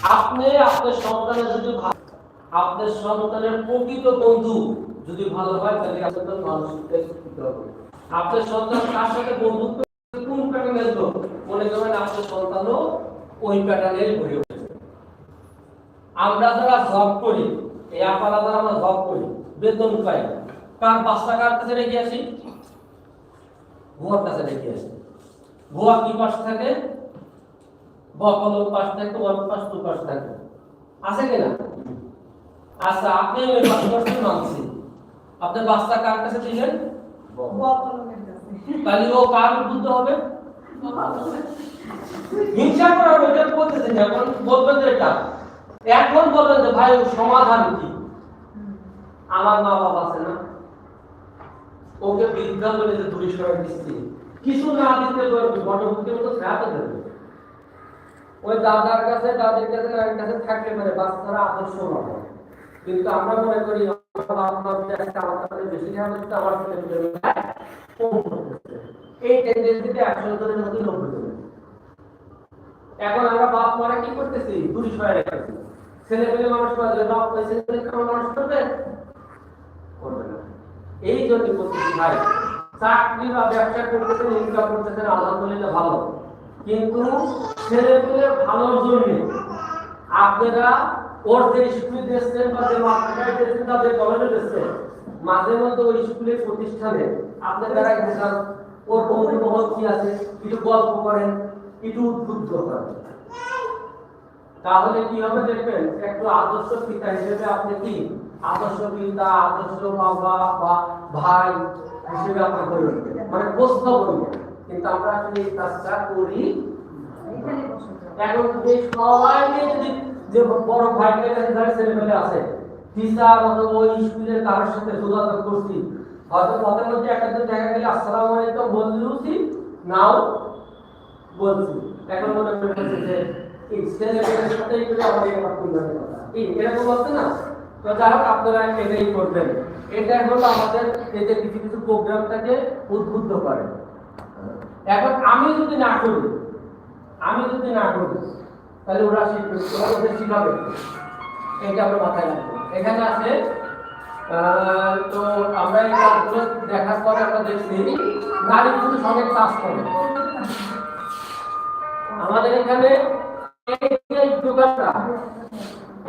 আপনি, আপনার সন্তানের যদি আপনার সন্তানের প্রকৃত বন্ধু যদি ভালো হয়, তাহলে আপনার মানসিক শিক্ষিত হবে। আপনার সন্তান কার সাথে বন্ধুত্ব কোন প্যাটার্নের লোক? মনে করেন আপনার সন্তানও ওই প্যাটার্নের গড়ে উঠেছে। আমরা যারা জব করি, এই আপারা যারা আমরা জব করি, বেতন পাই, কার বাচ্চা কার কাছে রেখে আসি? ভুয়ার কাছে রেখে আসি। ভুয়া কি পাশ থাকে? পাশ থাকে ওয়ান পাশ টু পাশ থাকে আছে কিনা আচ্ছা আপনি ওই পাশ মানছি আপনার বাচ্চা কার কাছে দিলেন? তাহলে ও কার উদ্বুদ্ধ হবে? হিংসা করার ওইটা বলতেছেন এখন বলবেন এটা। এখন বলবেন যে ভাই সমাধান কি? আমার মা বাবা আছে না। ওকে বৃদ্ধা বলে যে দূরে সরাই দিচ্ছি। কিছু না দিতে গণমুখী মতো দেবে। ওই দাদার কাছে, দাদের কাছে নারীর কাছে থাকতে পারে বাচ্চারা আদর্শ হবে কিন্তু আমরা মনে করি। এই এখন আমরা বাপ মারা কি করতেছি? মানুষ এই জন্য ভাই, চাকরি বা ব্যবসা করতেছেন ইনকাম করতেছেন, আলহামদুলিল্লাহ ভালো। কিন্তু ছেলে পেলে ভালোর জন্য আপনারা ওর যে স্কুলে দিচ্ছেন বা যে মাদ্রাসায় দিচ্ছেন বা যে কলেজে দিচ্ছেন মাঝে মধ্যে ওই স্কুলের প্রতিষ্ঠানে আপনার দেখান ওর বন্ধু মহল কি আছে, একটু গল্প করেন, একটু উদ্বুদ্ধ করেন। তাহলে কি হবে দেখবেন, একটু আদর্শ পিতা হিসেবে আপনি কি? আদর্শ পিতা, আদর্শ বাবা বা ভাই হিসেবে আপনি করে মানে প্রস্তাব করবেন কিন্তু আমরা আসলে এই কাজটা করি এখন এই সবাই যদি যে বড় ভাইদের কাছে যারা ছেলেমেয়ে আছে টিচার অথবা ওই স্কুলের কারোর সাথে যোগাযোগ করছি হয়তো মধ্যে একটা দেখা গেলে আসসালামু আলাইকুম বলছি নাও বলছি। এখন মনে যে এই ছেলেমেয়েদের সাথে আমাদের আমার কথা। এই এরকম বলছে না? তো যাই হোক আপনারা এটাই করবেন। এটা হলো আমাদের এই যে কিছু কিছু প্রোগ্রামটাকে উদ্বুদ্ধ করে। এখন আমি যদি না করি আমি যদি না করি, তাহলে ওরা শিখবে ওরা ওদের শিখাবে এটা আমরা মাথায় রাখব। এখানে আছে তো আমরা এই কাজগুলো দেখার পরে আমরা দেখছি, নারী কিন্তু সঙ্গে কাজ করে। আমাদের এখানে এই দোকানটা,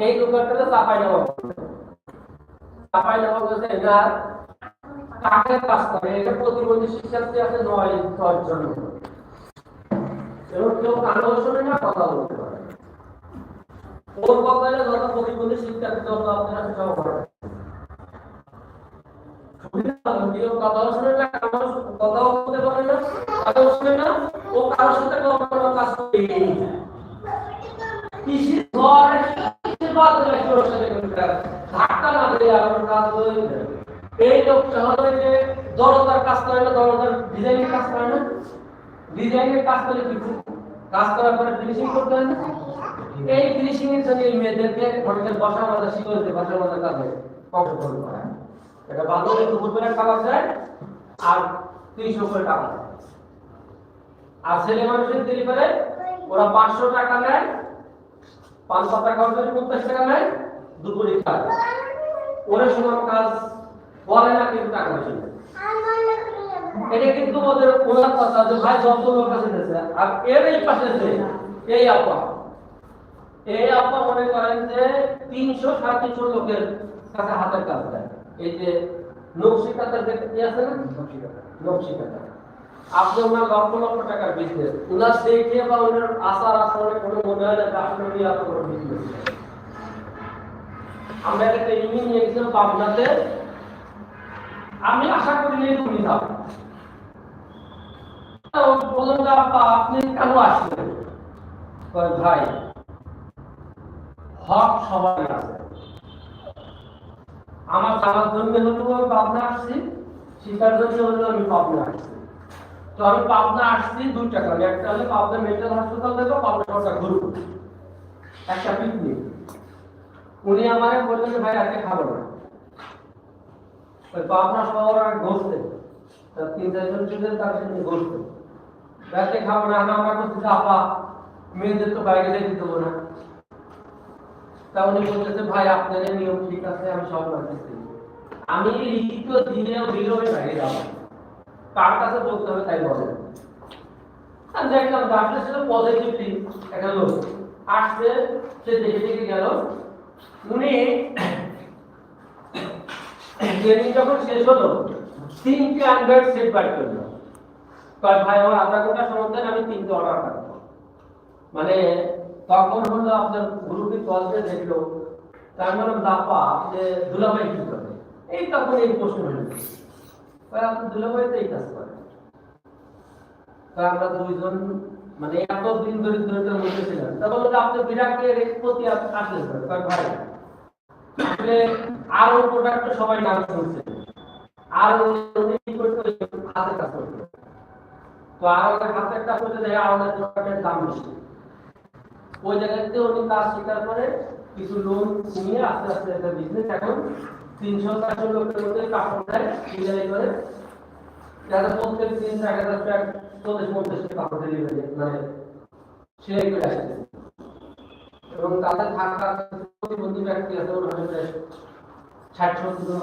এই দোকানটাতে চাপাই নেওয়া চাপাই নেওয়া বলতে এটা কাঠের কাজ করে এটা প্রতিবন্ধী শিক্ষার্থী আছে নয়, দশ জন এবং কেউ শোনে না, কথা বলতে পারে ওর কথা যত প্রতিবন্ধী শিক্ষার্থী তত আপনারা সেটাও করেন না বলতে পারে না না, ও কারোর সাথে কাজ যায়। কৃষি কৃষির বাদলে কেউ সাথে ধাক্কা না আমার কাজ হয়ে যায়। এই লোকটা হলো যে দরজার কাজ করে না, দরজার ডিজাইনের কাজ করে না? ডিজাইনের কাজ করে কিছু কাজ করার পরে ফিনিশিং করতে হয় না? এই ফিনিশিং এর জন্য মেয়েদেরকে হোটেলের বসা মাজা শিখতে বসা মাজা কাজে অংশগ্রহণ করা এটা বান্ধবী দুপুর করে খাওয়া যায় আর তিনশো করে টাকা আর ছেলে মানুষের দিলি করে ওরা পাঁচশো টাকা নেয় পাঁচশো টাকা যদি পঞ্চাশ টাকা নেয়, দুপুরে খায়। ওরা সময় কাজ বলে না কিন্তু টাকা নেয় এটা কিন্তু ওদের ওনার কথা যে ভাই যত লোক আছে দেশে আর এর এই পাশে এই আপা এই আপা মনে করেন যে তিনশো সাড়ে তিনশো লোকের কাছে হাতের কাজ দেয়। এই যে নকশি কাতার যে আছে না? নকশি কাতার আপনি ওনার লক্ষ লক্ষ টাকার বিজনেস ওনার দেখে বা ওনার আচার আচরণে কোনো মনে হয় না উনি এত বড় বিজনেস আমরা একটা নিয়ে গেছিলাম পাবনাতে। আমি আশা করি যে তুমি যাও। বললাম যে আপা, আপনি কেন আসলেন? ভাই, হক সবাই আছে। আমার জানার জন্য হলেও আমি পাবনা আসছি, শিকার জন্য হলেও আমি পাবনা আসছি। তো আমি পাবনা আসছি দুইটা কারণ একটা হলে পাবনা মেন্টাল হাসপাতাল দেখো, পাবনা সরকার ঘুরবো। একটা পিকনিক উনি আমাকে বললেন যে, ভাই, আজকে খাব না। ওই পাবনা শহর আর ঘষতে। তা তিন চারজন ছিলেন তার সঙ্গে ঘষতে। রাতে খাব না না, আমরা করছি আপা মেয়েদের তো বাইরে যেতে দেবো না। তা উনি বলতেছে, ভাই আপনাদের নিয়ম ঠিক আছে, আমি সব মানতেছি আমি লিখিত দিনেও দিলেও বাইরে যাব। কার কাছে বলতে হবে তাই বলেন আমি দেখলাম ডাক্তার ছিল পজিটিভলি একটা লোক। আসছে, সে দেখে দেখে গেল, উনি ট্রেনিং যখন শেষ হলো, তিনটে আন্ডার সেট বার করল কয় ভাই, আমার আধা ঘণ্টা সময় দেন আমি তিনটে অর্ডার রাখব মানে তখন হলো আপনার গ্রুপে কল দেখল। তার মানে দাপা যে দুলাভাই কি করে? এই তখন এই প্রশ্ন হলো। কয় আপনি দুলাভাই তো এই কাজ করে। আমরা দুইজন মানে এত দিন ধরে দরিদ্রের মধ্যে ছিলাম। তা বলল যে আপনি বিরাটকে প্রতি আসলেন করে কয় ভাই আসলে আরও প্রোডাক্ট সবাই নাম শুনছে আর উনি করতে হাতে কাজ করতে তো আর হাতের কাজ করতে দেখে আমাদের প্রোডাক্টের দাম বেশি। ওই জায়গাতে উনি কাজ স্বীকার করে, কিছু লোন নিয়ে আস্তে আস্তে একটা বিজনেস এখন তিনশো চারশো লোকের মধ্যে কাপড় দেয় সিলাই করে। যারা প্রত্যেক দিন এক চল্লিশ পঞ্চাশটি কাপড় ডেলিভারি মানে সেলাই করে আসছে। এবং তাদের থাকা প্রতিবন্ধী ব্যক্তি আছে হয়তো প্রায় ষাট, সত্তর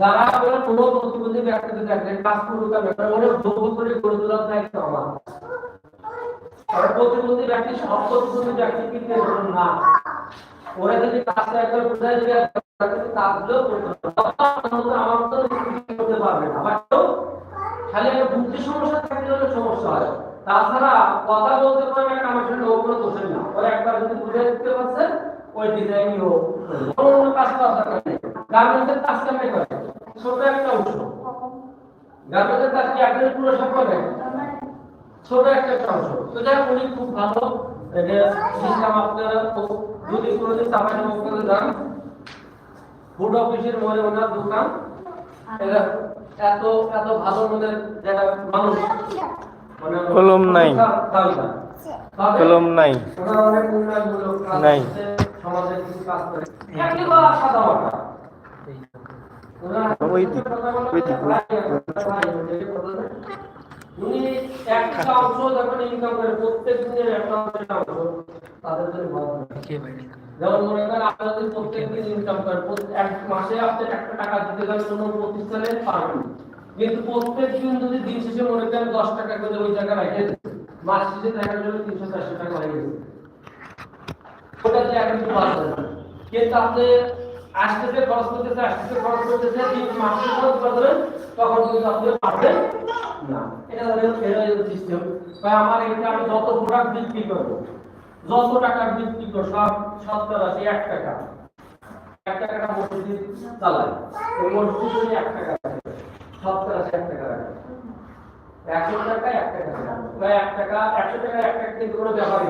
যারা আপনারা কোনো প্রতিবন্ধী ব্যক্তিকে দেখলেন কাজ আর ব্যাপারে অনেক যোগ্য করে গড়ে তোলার দায়িত্ব আমার আর প্রতিবন্ধী ব্যক্তি, সব প্রতিবন্ধী ব্যক্তি কিন্তু না। ওরা যদি কাজটা একবার বোঝায় যে কাজগুলো আমার মতো করতে পারবে না। খালি একটা বুদ্ধি সমস্যা থাকলে সমস্যা হয়। তাছাড়া কথা বলতে পারে আমার সঙ্গে ও কোনো দোষের না। ওরা একবার যদি বুঝে দিতে পারছে, ওই ডিজাইনই হোক অন্য কাজ করার দরকার নেই। গার্মেন্টসের কাজ কেমন করে? ছোট একটা অংশ গার্মেন্টসের কাজ কি একদিন পুরো সব করে ছোট একটা অংশ তো যাই উনি খুব ভালো। সিস্টেম আপনারা যদি কোনোদিন চাপাই করে যান, ফুড অফিসের মনে ওনার দোকান। এত এত ভালো মনের যারা মানুষ। মানে কলম নাই। কলম নাই নাই। ইনকাম করে, প্রত্যেক যেমন মনে করেন প্রত্যেক দিন ইনকাম মাসে আপনি একটা টাকা দিতে গেলে কোনো প্রতিষ্ঠানে পারবেন। কিন্তু প্রত্যেক দিন যদি দিন শেষে মনে করেন দশ টাকা করে ওই টাকা রেখে মাস শেষে দেখা যাবে তিনশো চারশো টাকা হয়ে গেছে ওটা দিয়ে এখন বাঁচবে না। কিন্তু আপনি আসতেছে, খরচ করতেছে, আসতেছে, খরচ করতেছে তিন মাসে খরচ করবেন তখন কিন্তু আপনি পারবেন না। এটা হলো সিস্টেম তাই আমার এটা আমি যত প্রোডাক্ট বিক্রি করব, যত টাকা বিক্রি করো সব শতকরা সেই এক টাকা। এক টাকাটা মসজিদ চালায় ওই মসজিদ এক টাকা রাখে, শতকরা এক টাকা একশো কোনো ব্যাপার।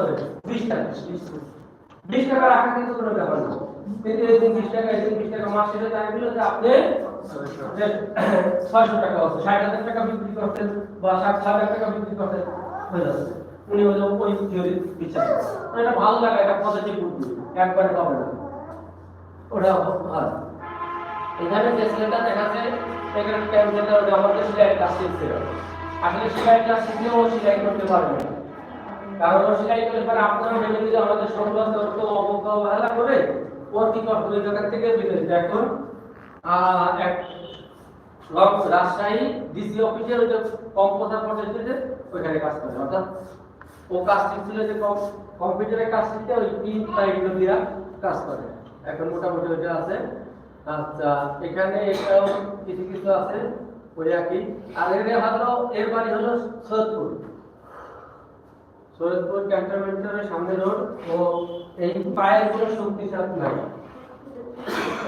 হবে? বিশ টাকা বিশ টাকা। রাখা কিন্তু কোনো আপনি যে ছয়শো টাকা হচ্ছে। ষাট হাজার টাকা বিক্রি করতেন বা ষাট হাজার টাকা বিক্রি করতেন। হয়ে যাচ্ছে। উনি হলো ওই বিচার। এটা ভালো এটা পজিটিভ বুদ্ধি একবারে হবে না। ওটা ভালো। এখানে যে ছেলেটা দেখাচ্ছে আমাদের শিখছে আসলে সেলাই ক্লাস শিখলে ও সেলাই করতে পারবে না। কারণ ও সেলাই করতে পারে আপনারা ভেবে দিলে আমাদের সমাজ তো অবহেলা করে ওর কি করতে জায়গা থেকে বিদেশ এখন রাজশাহী ডিসি অফিসের ওই যে ওইখানে কাজ করে। অর্থাৎ ও কাজ শিখছিল যে কম- কম্পিউটারে কাজ শিখতে ওই তিন দিয়া কাজ করে। এখন মোটামুটি আছে। আচ্ছা এখানে এটাও কিছু কিছু আছে, ওই একই। আর এর হলো, এর বাড়ি হলো সৈয়দপুর। সৈয়দপুর ক্যান্টনমেন্টের সামনে রোড, ও এই পায়ের কোনো শক্তি সাথ নাই।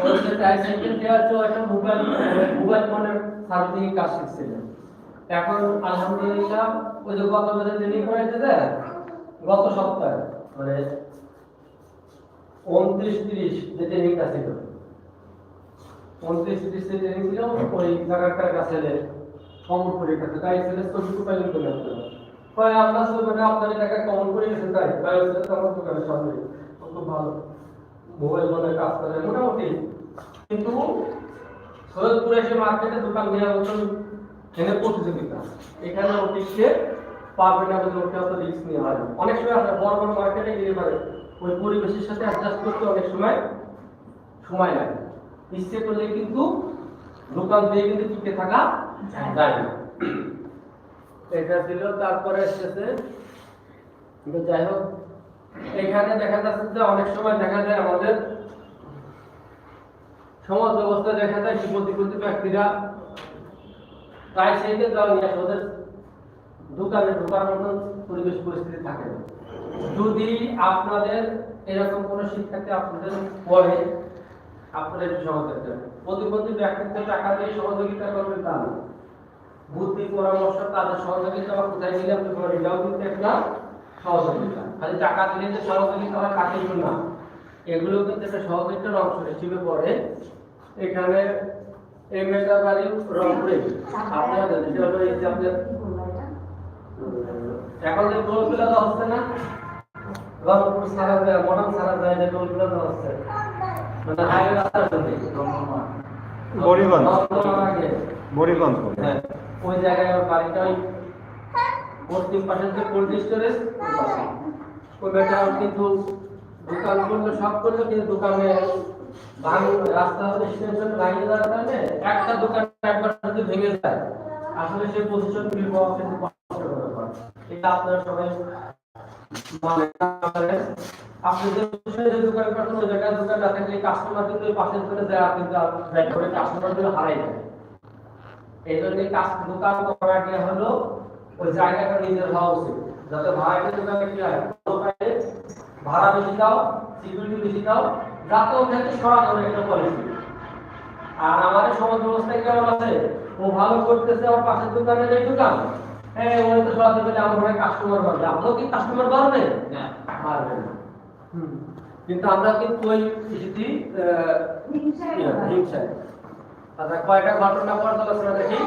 ওই যে ট্রাইসাইকেল দেওয়ার তো একটা মোবাইল মোবাইল ফোনের সার্ভিসিং কাজ শিখছিলেন এখন আলহামদুলিল্লাহ ওই যে গত বছর ট্রেনিং করাইতে দেয় গত সপ্তাহে মানে উনত্রিশ তিরিশ যে ট্রেনিংটা ছিল উনত্রিশ তিরিশ যে ট্রেনিং ছিল ওই জায়গাটার কাছে সম্মুখপুরের কাছে তাই ছেলে ছবি পাইলেন চলে আসতে কয় আমরা মানে আপনার টাকা কমন করে গেছে তাই তাই আমার দোকানের সামনে খুব ভালো মোবাইল ফোনে কাজ করে মোটামুটি। কিন্তু সৈয়দপুরে এসে মার্কেটে দোকান দেওয়া মতন এনে প্রতিযোগিতা। এখানে অতিকে পারবে না বলে ওকে অত রিস্ক নেওয়া হয় অনেক সময় আছে বড় বড় মার্কেটে গিয়ে পারে ওই পরিবেশের সাথে অ্যাডজাস্ট করতে অনেক সময় সময় লাগে। ইচ্ছে করলে কিন্তু দোকান দিয়ে কিন্তু টিকে থাকা যায় না। এটা ছিল তারপরে এসেছে। যাই হোক এখানে দেখা যাচ্ছে যে অনেক সময় দেখা যায় আমাদের সমাজ ব্যবস্থা দেখা যায় বিপত্তিপত্তি ব্যক্তিরা তাই সেই ক্ষেত্রে আমি আসলে ওদের দোকানে ঢোকার মতন পরিবেশ পরিস্থিতি থাকে। যদি আপনাদের এরকম কোনো শিক্ষার্থী আপনাদের পড়ে, আপনাদের একটু সহযোগিতা প্রতিবন্ধী ব্যক্তিত্ব টাকা দিয়ে সহযোগিতা করবেন তা না। বুদ্ধি পরামর্শ, তাদের সহযোগিতা বা কোথায় গেলে আপনি এটাও কিন্তু একটা সহযোগিতা। খালি টাকা দিলে যে সহযোগিতা হয় তাকে কিন্তু না। এগুলো কিন্তু একটা সহযোগিতার অংশ হিসেবে পড়ে। এখানে এই মেয়েটা বাড়ি রংপুরে। আপনাদের যেটা হলো এই যে আপনার এখন যে টোলগুলো তো হচ্ছে না রংপুর সারা যায় মডার্ন সারা যায় যে টোলগুলো তো হচ্ছে। মানে হাইওয়ে রাস্তার জন্য বরিগঞ্জ। বরিগঞ্জ। হ্যাঁ, ওই জায়গায় বাড়িটা ওই পশ্চিম পাশের যে কোল্ড স্টোরেজ বেটা কিন্তু দোকান করল সব করল কিন্তু দোকানে রাস্তা স্টেশন একটা দোকান একবার যদি ভেঙে যায়, আসলে সেই পজিশন পাওয়া কিন্তু এটা আপনারা সবাই আপনি যে কাস্টমার কিন্তু এই জন্য দোকান হলো ওই জায়গাটা নিজের হওয়া উচিত। যাতে ভাড়াটা দোকানে কি হয় দোকানে ভাড়া বেশি দাও সিকিউরিটি বেশি দাও যাতে ওখানে সরাসরি একটা পলিসি আর আমাদের সমাজ ব্যবস্থায় কেমন আছে? ও ভালো করতেছে আমার পাশের দোকানে নেই দোকান। হ্যাঁ ওই তো সরাসরি বলে আমার কাস্টমার বাড়বে। আপনার কি কাস্টমার বাড়বে? বাড়বে না। কিন্তু আমরা কিন্তু ওই কিছুটি হিংসায় আচ্ছা কয়টা ঘটনা পর্যালোচনা দেখি?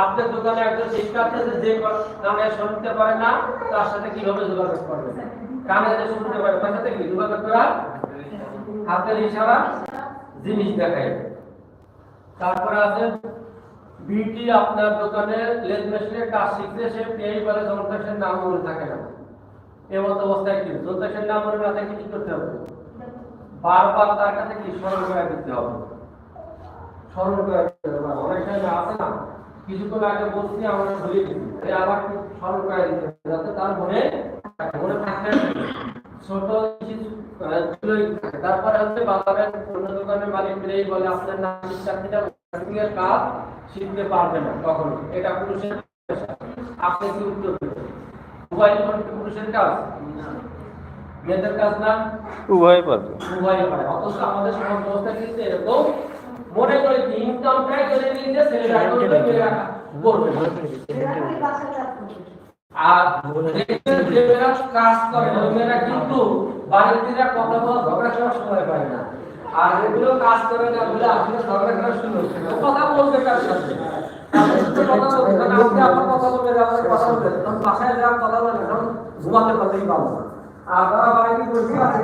আপনার দোকানে একজন শিক্ষার্থী আছে, যে কানে শুনতে পারে না, তার সাথে কীভাবে যোগাযোগ করবে? কানে যে শুনতে পারে, তার সাথে কি যোগাযোগ করা? হাতের ইশারা, জিনিস দেখায়। তারপরে আছে, বিটি আপনার দোকানে লেজ মেশিনের কাজ শিখছে সে পেয়ে বলে যন্ত্রাংশের নাম মনে থাকে না। এমত অবস্থায় কি? যন্ত্রাংশের নাম মনে না থাকলে কি করতে হবে? বারবার তার কাছে কি? স্মরণ করে দিতে হবে। স্মরণ করে দিতে হবে। অনেক সময় আছে না কিছুক্ষণ আগে বলছি আমরা ভুলে গেছি। আবার স্মরণ করে দিতে হবে যাতে তার মনে মনে থাকলে ছোট কিছু থাকে। তারপরে হচ্ছে বাজারের অন্য দোকানের মালিক মিলেই বলে আপনার নাম marketing কাজ শিখতে পারবে না কখনো। এটা পুরুষের। আপনি কি উত্তর দেবেন? মোবাইল ফোন কি পুরুষের কাজ? মেয়েদের কাজ না? উভয় পারবে উভয় পারে অথচ আমাদের সমাজ ব্যবস্থা কিন্তু এরকম মনে করে যে ইনকামটাই করে নিয়ে ছেলেরা করবে। করবে। আর যে মেয়েরা কাজ করে ওই মেয়েরা কিন্তু বাড়ির দিকে কথা বলা ঝগড়া করার সময় পায় না। আর এগুলো কাজ করে না বলে আসলে ঝগড়া করার কথা বলবে কার সাথে? কথা বলবে কারণ আজকে আপনার কথা বলবে আপনার কথা বলবে তখন বাসায় যাওয়ার কথা বলে না তখন ঘুমাতে পারলেই পাবো না। আর তারা বসে আছে।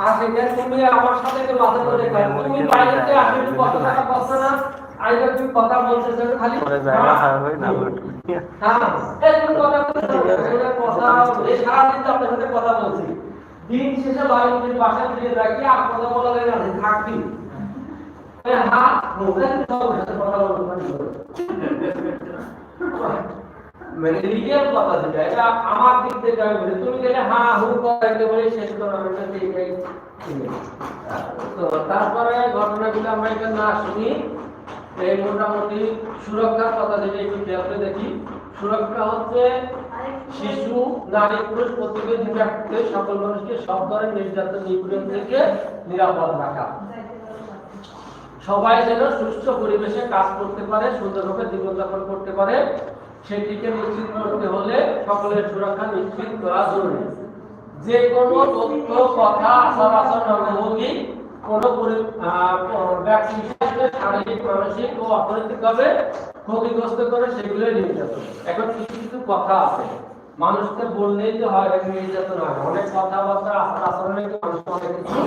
আর সেখানে তুমি আমার সাথে একটু মাথা করে তুমি বাইরেতে আসলে তুমি কত টাকা না। আইলে তুমি কথা বলতে খালি পরে জায়গা খারাপ হয় না হ্যাঁ। এই কথা বলতে চাও, এগুলো কথা এই সারাদিন তো আপনার সাথে কথা বলছি। দিন শেষে যদি বাসায় ফিরে রাখি আর কথা বলা যায় না? থাকবি। হ্যাঁ সাথে কথা বলতে পারি মানে কথা যেটা, এটা আমার দিক থেকে আমি বলি, তুমি গেলে বলে শেষ করো তো তারপরে ঘটনাগুলো না শুনি এই মোটামুটি সুরক্ষার কথা যেটা একটু দেখি। সুরক্ষা হচ্ছে শিশু, নারী, পুরুষ প্রতিবন্ধী ব্যক্তিদের সকল মানুষকে সব ধরনের নির্যাতন, নিপীড়ন থেকে নিরাপদ রাখা। সবাই যেন সুস্থ পরিবেশে কাজ করতে পারে, সুন্দরভাবে জীবনযাপন করতে পারে। সেটিকে নিশ্চিত করতে হলে সকলের সুরক্ষা নিশ্চিত করা জরুরি। যে কোনো তথ্য, কথা, আচার আচরণ অঙ্গভঙ্গি ব্যক্তি শারীরিক, মানসিক ও ক্ষতিগ্রস্ত করে নির্যাতন। এখন কিছু কিছু কথা আছে। মানুষকে বললেই হয় নির্যাতন হয় অনেক কথাবার্তা, আচার আচরণে মানুষ অনেক কিছু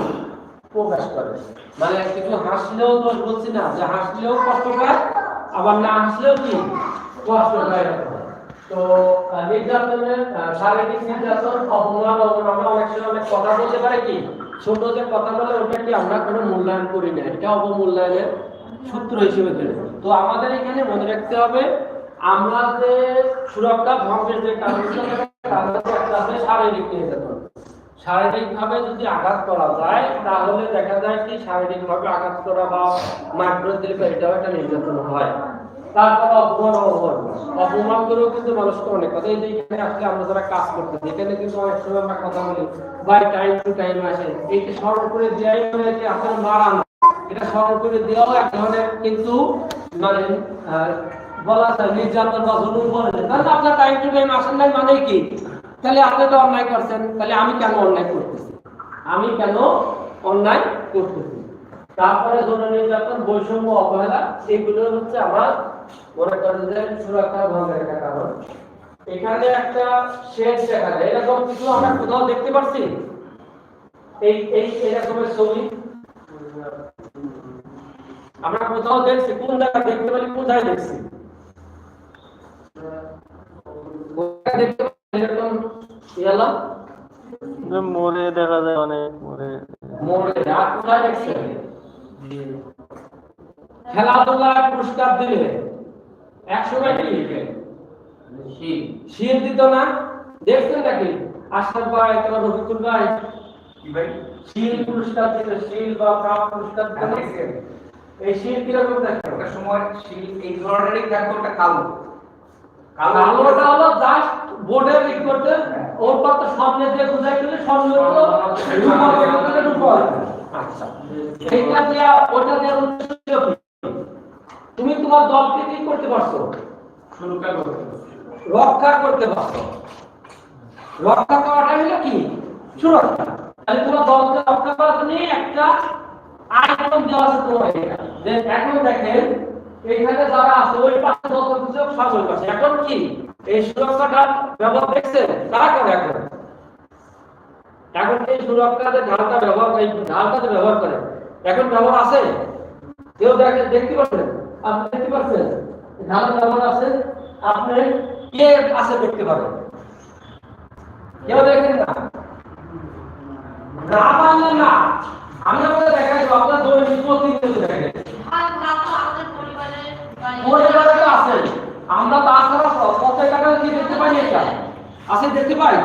প্রকাশ করে। মানে কিছু হাসলেও দোষ বলছি না। যে হাসলেও কষ্ট পায়, আবার না হাসলেও কি? শারীরিক তো আমাদের এখানে মনে রাখতে হবে আমরা যে সুরক্ষা ভঙ্গের যে আছে শারীরিক নির্যাতন ভাবে যদি আঘাত করা যায় তাহলে দেখা যায় কি শারীরিক ভাবে আঘাত করা বা মাইক্রো দিলে এটাও একটা নির্যাতন হয় তারপর অপমান অপমান। করেও কিন্তু মানুষকে অনেক কথা। এই যে আমরা যারা কাজ এখানে কিন্তু অনেক সময় আমরা কথা বলি বাই টাইম টু টাইম আসে। এইটা স্মরণ করে দেওয়াই মানে আসলে মারান এটা স্মরণ করে দেওয়াও এক ধরনের কিন্তু মানে বলা যায় নির্যাতন বা জুলুম তাহলে আপনার টাইম টু টাইম আসেন নাই মানে কি? তাহলে আপনি তো অন্যায় করছেন, তাহলে আমি কেন অন্যায় করতেছি? আমি কেন অন্যায় করতেছি? তারপরে যৌন নির্যাতন, বৈষম্য, অবহেলা, এগুলো হচ্ছে আমার মনে করেন যে সুরক্ষা ভঙ্গের একটা কারণ। এখানে একটা শেড দেখা যায়। এরকম কিছু আমরা কোথাও দেখতে পাচ্ছি এই এই এরকমের ছবি। আমরা কোথাও দেখছি? কোন জায়গায় দেখতে পারি কোথায় দেখছি? দেখতে এরকম? ইয়ালা? মোড়ে দেখা যায় অনেক মোড়ে। মোড়ে। আর কোথায় দেখছেন? খেলাধুলায় পুরস্কার দিলে। একসময় কি শিল দিত না দেখছেন নাকি আশরাফ ভাই তোমার রফিকুল ভাই। শিল পুরস্কার দিত শিল বা কাপ পুরস্কার দিত এই শিল কীরকম দেখেন একটা সময় শিল এই ধরনেরই থাকতো ওটা কালো। আলোটা হলো জাস্ট বোর্ডে লিখ করতে ওর পর তো সামনে দিয়ে বুঝাই দিলে সামনে হলো রূপক আচ্ছা। এইটা দিয়া ওটা দিয়ে উদ্দেশ্য কি? তুমি তোমার দলকে কি করতে পারছ। রক্ষা করতে পারছ। রক্ষা করাটা হলো কি? সুরক্ষা। তাহলে তোমার দলকে রক্ষা করার জন্য একটা দেওয়া আছে তোমার যে এখন দেখেন এইখানে যারা আছে ওই পাশে যত কিছু সব ওই পাশে এখন কি? এই সুরক্ষাটার ব্যবহার দেখছেন কারা করে এখন? এখন এই সুরক্ষাতে ঢালটা ব্যবহার এই ঢালটা যে ব্যবহার করে? এখন ব্যবহার আছে? কেউ দেখে দেখতে পাচ্ছেন আপনি দেখতে পাচ্ছেন? ঢালের ব্যবহার আছে আপনি কে আছে দেখতে পারেন কেউ দেখেন না? না পারলে না। আমি আপনাদের দেখাই আপনার দৈনিক প্রতিদিন দেখেন। পরিবারে তো আছে। আমরা তাছাড়া প্রত্যেক টাকা কি দেখতে পাই এটা। আছে দেখতে পাই।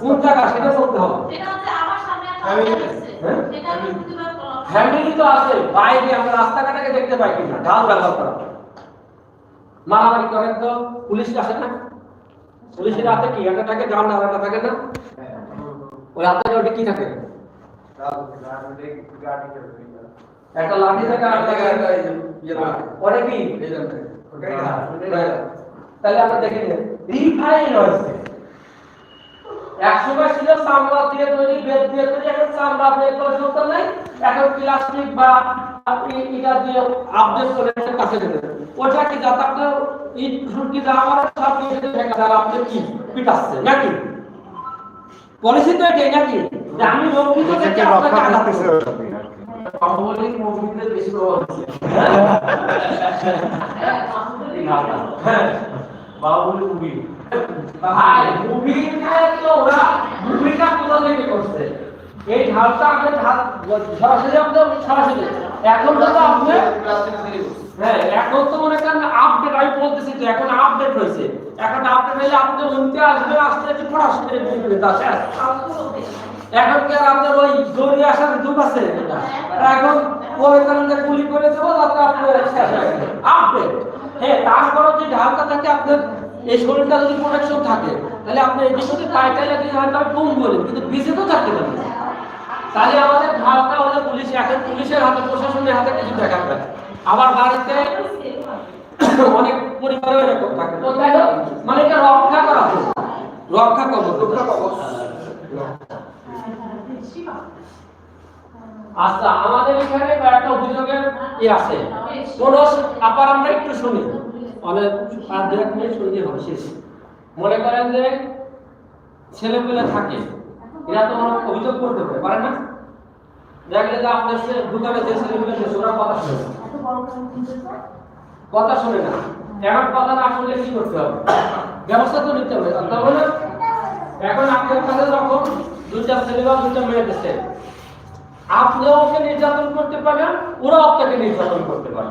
কোন টাকা সেটা বলতে হবে। ফ্যামিলি তো আছে বাইরে আমরা রাস্তাঘাটে দেখতে পাই কিনা ঢাল ব্যবহার করা মারামারি করেন তো পুলিশ আসে না? পুলিশের হাতে কি একটা থাকে জান একটা থাকে না? ওই হাতে ওটা কি থাকে? একটা লাঠি থাকে আর একটা ওটা কি? তাহলে আমরা দেখে নিন রিফাইন হয়েছে। একসময় ছিল চামড়া দিয়ে তৈরি বেদ দিয়ে তৈরি এখন চামড়া দিয়ে কোনো সুন্দর নাই। এখন প্লাস্টিক বা আপনি এটা দিয়ে আপডেট করে কাছে দেবেন ওটা কি যাতে আপনার ইট সুটকি যা আমার সব কিছু দেখা যায় আপনি কি পিটাচ্ছে নাকি? পলিসি তো এটাই নাকি? যে আমি রক্ষিত থেকে আপনাকে আঘাত করব। মুভিতে বেশি প্রভাব আছে। হ্যাঁ। বাহুবলী মুভি ভাই মুভিটা তো ওরা মুভিটা কোথা থেকে করছে? এই ঢালটা আপনি সরাসরি আপনি সরাসরি। এখন তো আপনি হ্যাঁ এখন তো মনে করেন আপডেট আমি বলতেছি তো, এখন আপডেট হয়েছে। এখন আপডেট হলে আপনি উনতে আসবে আসতে একটু পড়াশোনা এখন কি আর আপনার ওই দৌড়ে আসার যুগ আছে এখন মনে করেন যে গুলি করে দেবো তাতে আপনার আপডেট হ্যাঁ তারপরে যে ঢালটা থাকে, আপনার এই শরীরটা যদি প্রোটেকশন থাকে তাহলে আপনি এই বিষয়টি পাইটা লাগিয়ে হয়তো আমি কম বলেন কিন্তু বেঁচে তো থাকতে পারবেন। তাহলে আমাদের ঢালটা হলে পুলিশ এখন পুলিশের হাতে প্রশাসনের হাতে কিছু দেখা যায় আবার বাড়িতে অনেক পরিবারে এরকম থাকে। না? মানে এটা রক্ষা করা। রক্ষা করব রক্ষা কবচ। আচ্ছা আমাদের এখানে একটা অভিযোগের ই আছে। কোন আবার আমরা একটু শুনি। অনেক আর দু এক মিনিট শুনতে হবে শেষ। মনে করেন যে ছেলে পেলে থাকে এরা তো অনেক অভিযোগ করতে পারে পারে না? দেখলে যে আপনার সে দোকানে যে ছেলে পেলে সে ওরা কথা শুনে কথা শুনে না। এখন কথা না শুনলে কি করতে হবে? ব্যবস্থা তো নিতে হবে না এখন আপনার কাছে যখন দুইটা ছেলে বা দুইটা মেয়ে দিচ্ছে আপনিও ওকে নির্যাতন করতে পারেন ওরা আপনাকে নির্যাতন করতে পারে।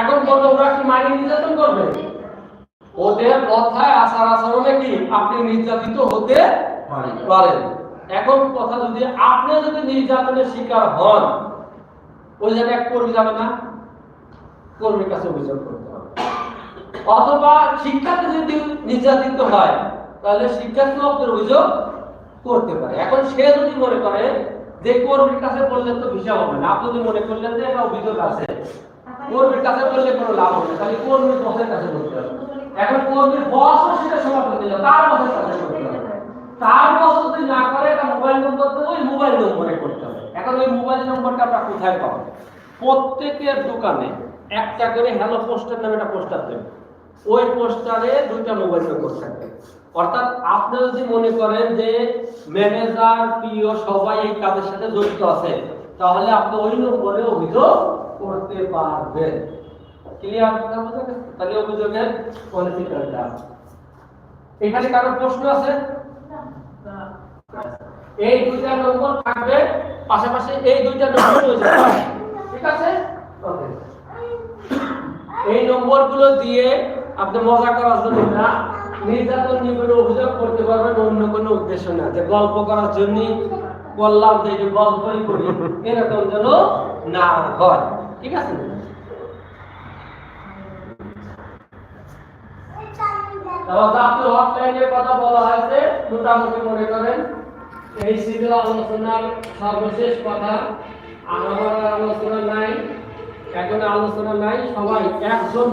এখন বলতে ওরা কি মাইনে নির্যাতন করবে? ওদের কথায়, আচার আচরণে কি আপনি নির্যাতিত হতে পারেন? এখন কথা যদি আপনি যদি নির্যাতনের শিকার হন, ওই জায়গায় কর্মী যাবে না? কর্মীর কাছে অভিযোগ করতে হবে। অথবা শিক্ষার্থী যদি নির্যাতিত হয়, তাহলে শিক্ষার্থী আপনার অভিযোগ করতে পারে। এখন সে যদি মনে করে যে কর্মীর কাছে বললে তো বিষয় হবে না, আপনি যদি মনে করলেন যে এটা অভিযোগ আছে কর্মীর কাছে বললে কোনো লাভ হবে তাহলে কর্মীর বসের কাছে বলতে হবে। এখন কর্মীর বসও সেটা সমাধান দিল তার বসের কাছে করতে হবে। তার বস যদি না করে এটা মোবাইল নম্বর তো ওই মোবাইল নম্বরে করতে হবে। এখন ওই মোবাইল নম্বরটা আমরা কোথায় পাবো? প্রত্যেকের দোকানে একটা করে হ্যালো পোস্টার নামে একটা পোস্টার দেবে। ওই পোস্টারে দুইটা মোবাইল নম্বর থাকবে। অর্থাৎ আপনি যদি মনে করেন যে ম্যানেজার পিও সবাই এই কাজের সাথে জড়িত আছে, তাহলে আপনি ওই নম্বরে অভিযোগ করতে পারবেন ক্লিয়ার কথা? বুঝে গেছে? তাহলে অভিযোগের পলিটিক্যালটা এখানে কারও প্রশ্ন আছে? এই দুইটা নম্বর থাকবে, পাশাপাশি এই দুইটা নম্বর হয়ে যাবে। ঠিক আছে? ওকে এই নম্বরগুলো দিয়ে আপনি মজা করার জন্য না, নির্যাতন নিয়ে অভিযোগ করতে পারবেন অন্য কোনো উদ্দেশ্য না। যে গল্প করার জন্য বললাম যে গল্পই করি, এরকম যেন না হয়। ঠিক আছে? তাহলে আপনি হটলাইনের কথা বলা হয়েছে, মোটামুটি মনে করেন, এই ছিল আলোচনার সর্বশেষ কথা আমার আলোচনা নাই, এখন আলোচনা নাই, সবাই একজন